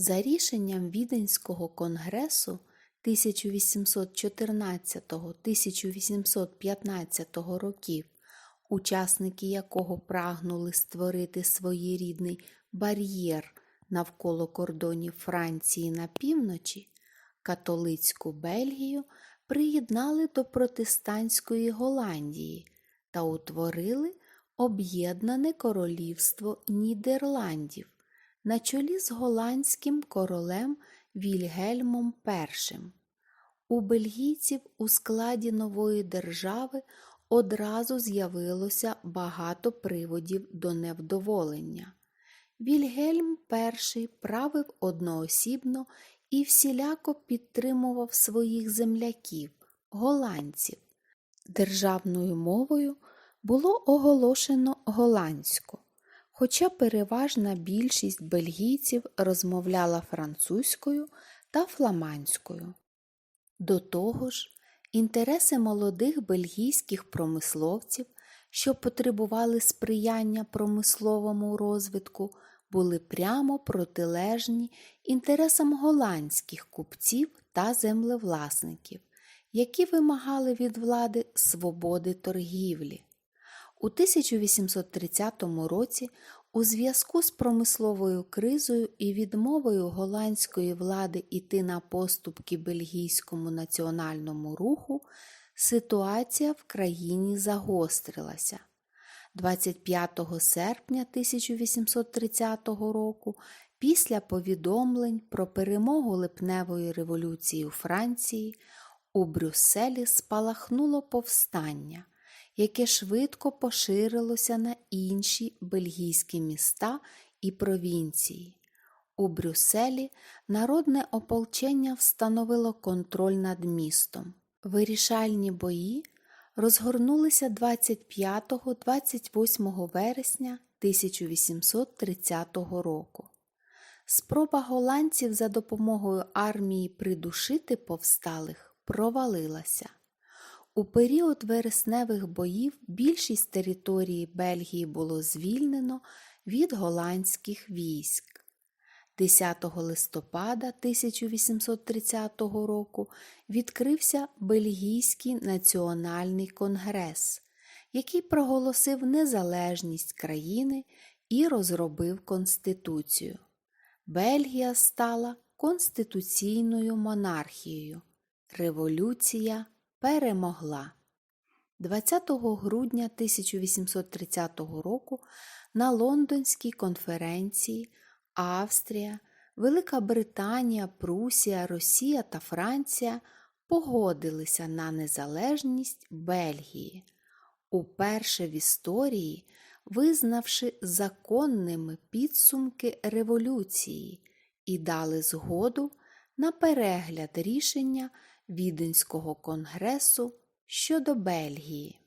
За рішенням Віденського конгресу 1814-1815 років, учасники якого прагнули створити своєрідний бар'єр навколо кордонів Франції на півночі, католицьку Бельгію приєднали до протестантської Голландії та утворили Об'єднане Королівство Нідерландів на чолі з голландським королем Вільгельмом І. У бельгійців у складі нової держави одразу з'явилося багато приводів до невдоволення. Вільгельм І правив одноосібно і всіляко підтримував своїх земляків, голландців. Державною мовою було оголошено голландську, хоча переважна більшість бельгійців розмовляла французькою та фламандською. До того ж, інтереси молодих бельгійських промисловців, що потребували сприяння промисловому розвитку, були прямо протилежні інтересам голландських купців та землевласників, які вимагали від влади свободи торгівлі. У 1830 році у зв'язку з промисловою кризою і відмовою голландської влади йти на поступки бельгійському національному руху, ситуація в країні загострилася. 25 серпня 1830 року, після повідомлень про перемогу липневої революції у Франції, у Брюсселі спалахнуло повстання, яке швидко поширилося на інші бельгійські міста і провінції. У Брюсселі народне ополчення встановило контроль над містом. Вирішальні бої розгорнулися 25-28 вересня 1830 року. Спроба голландців за допомогою армії придушити повсталих провалилася. У період вересневих боїв більшість території Бельгії було звільнено від голландських військ. 10 листопада 1830 року відкрився Бельгійський національний конгрес, який проголосив незалежність країни і розробив конституцію. Бельгія стала конституційною монархією. Революція перемогла. 20 грудня 1830 року на Лондонській конференції Австрія, Велика Британія, Прусія, Росія та Франція погодилися на незалежність Бельгії, уперше в історії визнавши законними підсумки революції і дали згоду на перегляд рішення Віденського конгресу щодо Бельгії.